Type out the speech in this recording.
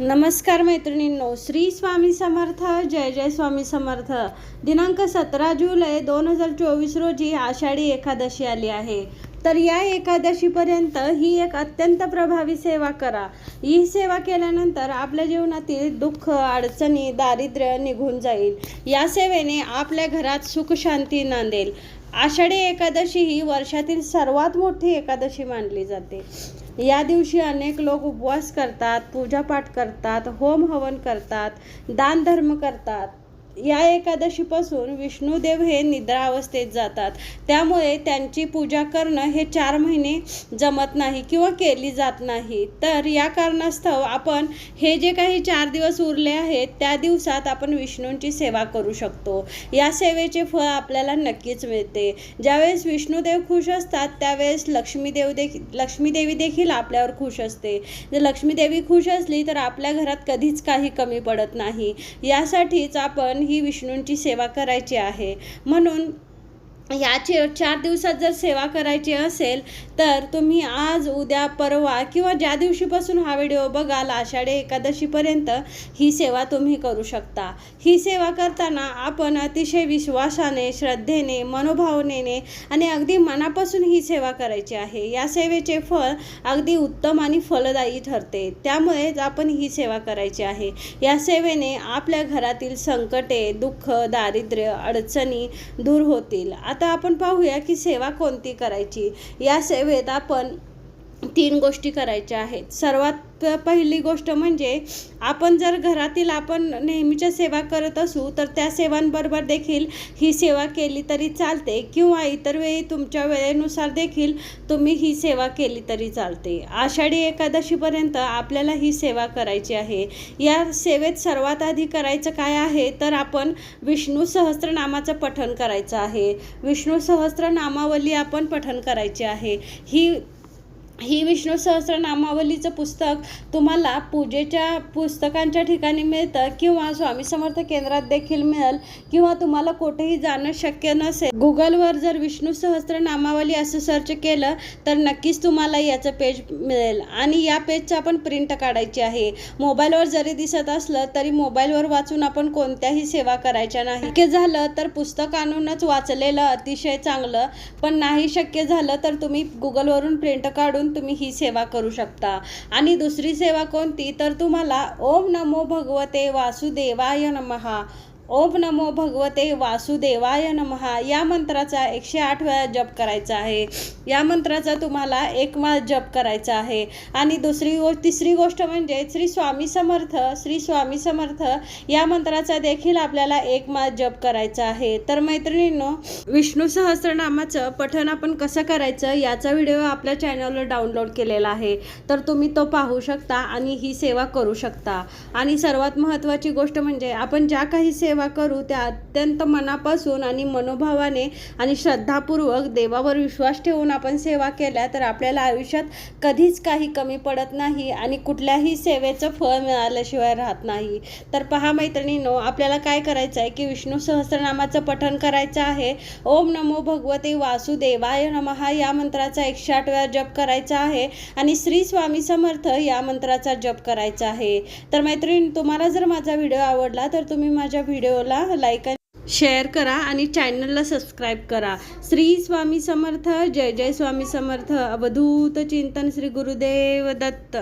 नमस्कार मैत्रिणींनो श्री स्वामी समर्थ जय जय स्वामी समर्थ. दिनांक सतरा जुलै दोन हजार चोवीस रोजी आषाढी एकादशी आली आहे. तर या एकादशीपर्यंत ही एक अत्यंत प्रभावी सेवा करा. ही सेवा केल्यानंतर आपल्या जीवनातील दुःख अडचणी दारिद्र्य निघून जाईल. या सेवेने आपल्या घरात सुख शांती नांदेल. आषाढी एकादशी ही वर्षातील सर्वात मोठी एकादशी मानली जाते. या दिवशी अनेक लोक उपवास करतात पूजापाठ करतात होम हवन करतात दानधर्म करतात. या एकादशीपासून विष्णुदेव हे निद्रा अवस्थेत जातात. त्यामुळे त्यांची पूजा करणं हे चार महिने जमत नाही किंवा केली जात नाही. तर या कारणास्तव आपण हे जे काही चार दिवस उरले आहेत त्या दिवसात आपण विष्णूंची सेवा करू शकतो. या सेवेचे फळ आपल्याला नक्कीच मिळते. ज्यावेळेस विष्णुदेव खुश असतात त्यावेळेस लक्ष्मीदेव देखील लक्ष्मीदेवी देखील आपल्यावर खुश असते. जर लक्ष्मीदेवी खुश असली तर आपल्या घरात कधीच काही कमी पडत नाही. यासाठीच आपण ही विष्णूंची सेवा करायची आहे. म्हणून याची चार दिवसात जर सेवा करायची असेल तर तुम्ही आज उद्या परवा किंवा ज्या दिवशीपासून हा व्हिडिओ बघाल आषाढी एकादशीपर्यंत ही सेवा तुम्ही करू शकता. ही सेवा करताना आपण अतिशय विश्वासाने श्रद्धेने मनोभावनेने आणि अगदी मनापासून ही सेवा करायची आहे. या सेवेचे फळ अगदी उत्तम आणि फलदायी ठरते. त्यामुळेच आपण ही सेवा करायची आहे. या सेवेने आपल्या घरातील संकटे दुःख दारिद्र्य अडचणी दूर होतील. आता आपण पाहूया की सेवा कोणती करायची? या सेवेत आपण तीन गोष्टी करायच्या आहेत. सर्वात पहिली गोष्ट म्हणजे आपण जर घरातील आपण नेहमीच्या सेवा करत असू तर त्या सेवांबरोबर देखील ही सेवा केली तरी चालते किंवा इतर वेळी तुमच्या वेळेनुसार देखील तुम्ही ही सेवा केली तरी चालते. आषाढी एकादशीपर्यंत आपल्याला ही सेवा करायची आहे. या सेवेत सर्वात आधी करायचं काय आहे तर आपण विष्णू सहस्त्रनामाचं पठण करायचं आहे. विष्णू सहस्त्रनामावली आपण पठण करायची आहे. ही ही विष्णू सहस्रनामावलीचं पुस्तक तुम्हाला पूजेच्या पुस्तकांच्या ठिकाणी मिळतं किंवा स्वामी समर्थ केंद्रात देखील मिळेल किंवा तुम्हाला कुठेही जाणं शक्य नसेल. गुगलवर जर विष्णू सहस्रनामावली असं सर्च केलं तर नक्कीच तुम्हाला याचं पेज मिळेल. आणि या पेजचं आपण प्रिंट काढायची आहे. मोबाईलवर जरी दिसत असलं तरी मोबाईलवर वाचून आपण कोणत्याही सेवा करायच्या नाही. शक्य झालं तर पुस्तक आणूनच वाचलेलं अतिशय चांगलं पण नाही शक्य झालं तर तुम्ही गुगलवरून प्रिंट काढून तुम्ही ही सेवा करू शकता. आणि दुसरी सेवा कोणती? तर तुम्हाला ओम नमो भगवते वासुदेवाय नमहा. ओम नमो भगवते वासुदेवाय नमहा. या मंत्राचा एकशे आठ वेळा जप करायचा आहे. या मंत्राचा तुम्हाला एक माळ जप करायचा आहे. आणि दुसरी गो तिसरी गोष्ट म्हणजे श्री स्वामी समर्थ श्री स्वामी समर्थ या मंत्राचा देखील आपल्याला एक माळ जप करायचा आहे. तर मैत्रिणींनो विष्णू सहस्रनामाचं पठण आपण कसं करायचं याचा व्हिडिओ आपल्या चॅनलवर डाउनलोड केलेला आहे. तर तुम्ही तो पाहू शकता आणि ही सेवा करू शकता. आणि सर्वात महत्त्वाची गोष्ट म्हणजे आपण ज्या काही सेवा करू त्या अत्यंत मनापासून आणि मनोभावाने आणि श्रद्धापूर्वक देवावर विश्वास ठेवून आपण सेवा केल्या तर आपल्याला आयुष्यात कधीच काही कमी पडत नाही आणि कुठल्याही सेवेचं फळ मिळाल्याशिवाय राहत नाही. तर पहा मैत्रिणींनो आपल्याला काय करायचं आहे की विष्णू सहस्रनामाचं पठण करायचं आहे. ओम नमो भगवते वासुदेवाय नमहा या मंत्राचा एकशे आठ वेळा जप करायचा आहे आणि श्री स्वामी समर्थ या मंत्राचा जप करायचा आहे. तर मैत्रिणी तुम्हाला जर माझा व्हिडिओ आवडला तर तुम्ही माझ्या व्हिडिओला लाईक शेअर करा आणि चॅनलला सबस्क्राईब करा. श्री स्वामी समर्थ जय जय स्वामी समर्थ. अवधूत चिंतन श्री गुरुदेव दत्त.